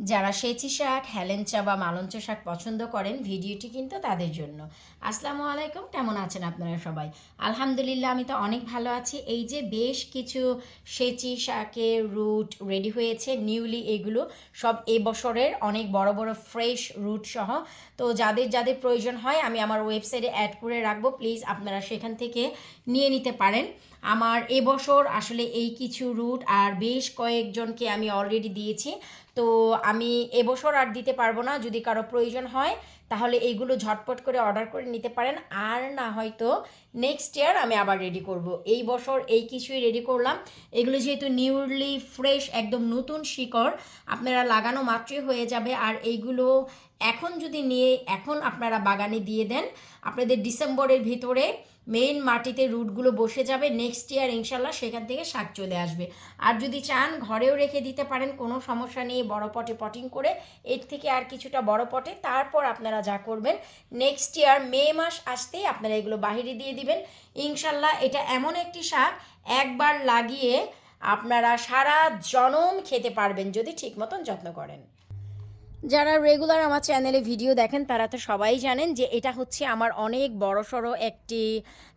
যারা সেচি শাক হেলেঞ্চা বা মালঞ্চ শাক পছন্দ করেন, ভিডিওটি কিন্তু তাদের জন্য। আসসালামু আলাইকুম, কেমন আছেন আপনারা সবাই? আলহামদুলিল্লাহ, আমি তো অনেক ভালো আছি। এই যে বেশ কিছু সেচি শাকের রুট রেডি হয়েছে নিউলি এগুলো সব এই বছরের অনেক বড় বড় ফ্রেশ রুট সহ। তো যাদের যাদের প্রয়োজন হয়, আমি আমার ওয়েবসাইটে অ্যাড করে রাখব। প্লিজ আপনারা সেখান থেকে নিয়ে নিতে পারেন। আমার এবছর আসলে এই কিছু রুট আর বেশ কয়েকজনকে আমি অলরেডি দিয়েছি। তো আমি এবছর আর দিতে পারব না। যদি কারও প্রয়োজন হয়, তাহলে এইগুলো ঝটপট করে অর্ডার করে নিতে পারেন। আর না হয়তো নেক্সট ইয়ার আমি আবার রেডি করব। এই বছর এই কিছুই রেডি করলাম। এগুলো যেহেতু নিউলি ফ্রেশ একদম নতুন শিকড়, আপনারা লাগানো মাত্রই হয়ে যাবে। আর এইগুলো এখন যদি নিয়ে, এখন আপনারা বাগানে দিয়ে দেন, আপনাদের ডিসেম্বরের ভিতরে মেইন মাটিতে রুটগুলো বসে যাবে নেক্সট ইয়ার ইনশাল্লাহ সেখান থেকে শাক চলে আসবে। আর যদি চান ঘরেও রেখে দিতে পারেন, কোনো সমস্যা নেই, বড় পটে পটিং করে, এর থেকে আর কিছুটা বড় পটে, তারপর আপনারা যা করবেন নেক্সট ইয়ার মে মাস আসতেই আপনারা এগুলো বাহিরে দিয়ে দিবেন। ইনশাল্লাহ এটা এমন একটি শাক, একবার লাগিয়ে আপনারা সারা জনম খেতে পারবেন, যদি ঠিক মতন যত্ন করেন। যারা রেগুলার আমার চ্যানেলে ভিডিও দেখেন, তারা তো সবাই জানেন যে এটা হচ্ছে আমার অনেক বড়সড় একটি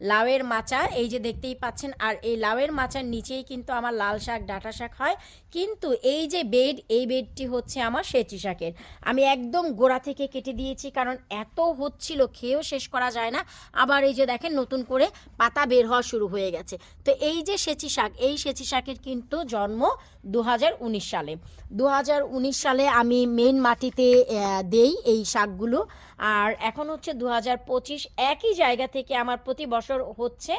লাউয়ের মাচা। এই যে দেখতেই পাচ্ছেন, আর এই লাউয়ের মাচার নিচেই কিন্তু আমার লাল শাক, ডাটা শাক হয়। কিন্তু এই যে বেড এই বেডটি হচ্ছে আমার সেচি শাকের। আমি একদম গোড়া থেকে কেটে দিয়েছি, কারণ এত হচ্ছিল, খেয়েও শেষ করা যায় না। আবার এই যে দেখেন, নতুন করে পাতা বের হওয়া শুরু হয়ে গেছে। তো এই যে সেচি শাক, এই সেচি শাকের কিন্তু জন্ম দু হাজার উনিশ সালে। দু হাজার উনিশ সালে আমি মেন মাটিতে দেই এই শাকগুলো। আর এখন হচ্ছে দু হাজার পঁচিশ, একই জায়গা থেকে আমার প্রতি বছর হচ্ছে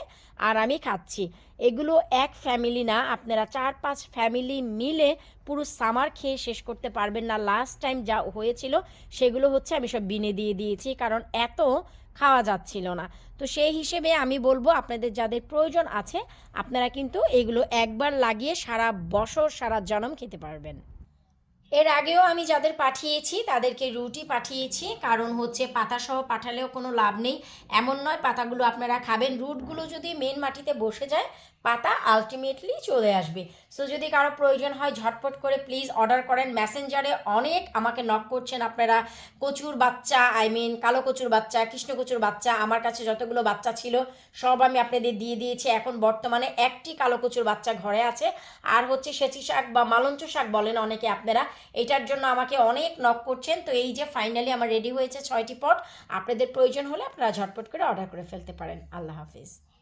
আর আমি খাচ্ছি। এগুলো এক ফ্যামিলি না, আপনারা চার পাঁচ ফ্যামিলি মিলে পুরো সামার খেয়ে শেষ করতে পারবেন না। লাস্ট টাইম যা হয়েছিল, সেগুলো হচ্ছে আমি সব বিনে দিয়ে দিয়েছি, কারণ এত খাওয়া যাচ্ছিল না। তো সেই হিসেবে আমি বলব, আপনাদের যাদের প্রয়োজন আছে, আপনারা কিন্তু এগুলো একবার লাগিয়ে সারা বছর, সারা জনম খেতে পারবেন। এর আগেও আমি যাদের পাঠিয়েছি, তাদেরকে রুটি পাঠিয়েছি। কারণ হচ্ছে পাতাসহ পাঠালেও কোনো লাভ নেই। এমন নয়, পাতাগুলো আপনারা খাবেন। রুটগুলো যদি মেন মাটিতে বসে যায়, পাতা আলটিমেটলি চলে আসবে। সো যদি কারও প্রয়োজন হয়, ঝটপট করে প্লিজ অর্ডার করেন। মেসেঞ্জারে অনেক আমাকে নক করছেন আপনারা। কচুর বাচ্চা আই মিন কালো কচুর বাচ্চা, কৃষ্ণ কচুর বাচ্চা, আমার কাছে যতগুলো বাচ্চা ছিল, সব আমি আপনাদের দিয়ে দিয়েছি। এখন বর্তমানে একটি কালো কচুর বাচ্চা ঘরে আছে। আর হচ্ছে সেচি শাক বা মালঞ্চ শাক বলেন অনেকে আপনারা এটার জন্য আমাকে অনেক নক করছেন। তো এই যে ফাইনালি আমার রেডি হয়েছে ছয়টি পট আপনাদের প্রয়োজন হলে আপনারা ঝটপট করে অর্ডার করে ফেলতে পারেন। আল্লাহ হাফিজ।